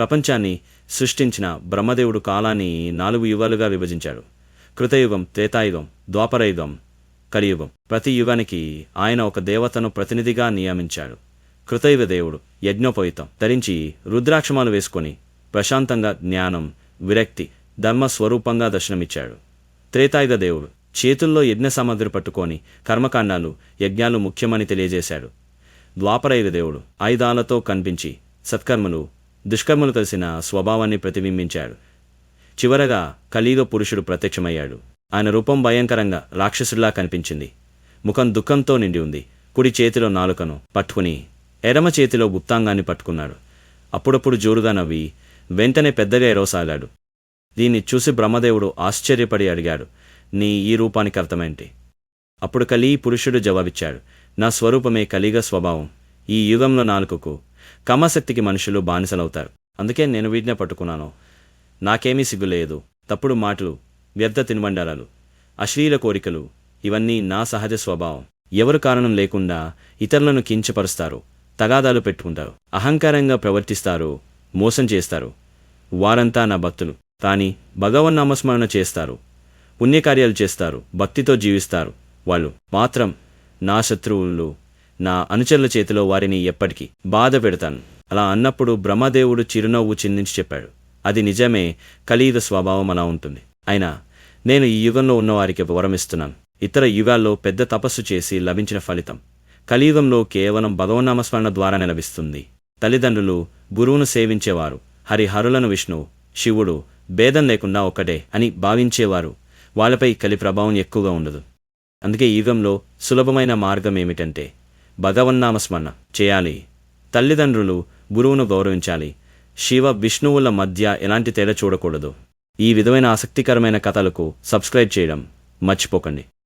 ప్రపంచాన్ని సృష్టించిన బ్రహ్మదేవుడు కాలాన్ని నాలుగు యుగాలుగా విభజించాడు. కృతయుగం త్రేతాయుగం ద్వాపరయుగం కలియుగం. ప్రతి యుగానికి ఆయన ఒక దేవతను ప్రతినిధిగా నియమించాడు. కృతయుగ దేవుడు యజ్ఞోపయుతం ధరించి రుద్రాక్షమాలు వేసుకొని ప్రశాంతంగా జ్ఞానం విరక్తి ధర్మ స్వరూపంగా దర్శనమిచ్చాడు. త్రేతాయుగ దేవుడు చేతుల్లో యజ్ఞ సామగ్రి పట్టుకొని కర్మకాండాలు యజ్ఞాలు ముఖ్యమని తెలియజేశాడు. ద్వాపరయుగ దేవుడు ఆయుధాలతో కనిపించి సత్కర్మలు దుష్కర్మలు కలిసిన స్వభావాన్ని ప్రతిబింబించాడు. చివరగా కలియుగ పురుషుడు ప్రత్యక్షమయ్యాడు. ఆయన రూపం భయంకరంగా రాక్షసుడిలా కనిపించింది. ముఖం దుఃఖంతో నిండి ఉంది. కుడి చేతిలో నాలుకను పట్టుకుని ఎడమ చేతిలో గుప్తాంగాన్ని పట్టుకున్నాడు. అప్పుడప్పుడు జోరుగా నవ్వి వెంటనే పెద్దగా ఎరవసాగాడు దీన్ని చూసి బ్రహ్మదేవుడు ఆశ్చర్యపడి అడిగాడు నీ ఈ రూపానికి అర్థమేంటి? అప్పుడు కలి పురుషుడు జవాబిచ్చాడు నా స్వరూపమే కలిగ స్వభావం. ఈ యుగంలో నాలుకకు కమశక్తికి మనుషులు బానిసలవుతారు. అందుకే నేను వీటినే పట్టుకున్నాను. నాకేమీ సిగ్గులేదు. తప్పుడు మాటలు వ్యర్థ తినుబండారాలు అశ్లీల కోరికలు ఇవన్నీ నా సహజ స్వభావం. ఎవరు కారణం లేకుండా ఇతరులను కించపరుస్తారు తగాదాలు పెట్టుకుంటారు అహంకారంగా ప్రవర్తిస్తారు మోసం చేస్తారు. వారంతా నా భక్తులు. కానీ భగవన్నామస్మరణ చేస్తారు. పుణ్యకార్యాలు చేస్తారు. భక్తితో జీవిస్తారు వాళ్ళు. మాత్రం నా శత్రువులు నా అనుచరుల చేతిలో వారిని ఎప్పటికీ బాధ పెడతాను. అలా అన్నప్పుడు బ్రహ్మదేవుడు చిరునవ్వు చిందించి చెప్పాడు అది నిజమే కలీద స్వభావం అలా ఉంటుంది. అయినా నేను ఈ యుగంలో ఉన్నవారికి వరమిస్తున్నాను. ఇతర యుగాల్లో పెద్ద తపస్సు చేసి లభించిన ఫలితం. కలియుగంలో కేవలం భగవన్నామస్మరణ ద్వారానే లభిస్తుంది. తల్లిదండ్రులు గురువును సేవించేవారు హరిహరులను విష్ణువు శివుడు భేదం లేకుండా ఒకటే అని భావించేవారు వాళ్ళపై కలి ప్రభావం ఎక్కువగా ఉండదు. అందుకే యుగంలో సులభమైన మార్గం ఏమిటంటే భగవన్నామస్మరణ చేయాలి. తల్లిదండ్రులు గురువును గౌరవించాలి. శివ విష్ణువుల మధ్య ఎలాంటి తేడా చూడకూడదు. ఈ విధమైన ఆసక్తికరమైన కథలకు సబ్స్క్రైబ్ చేయడం మర్చిపోకండి.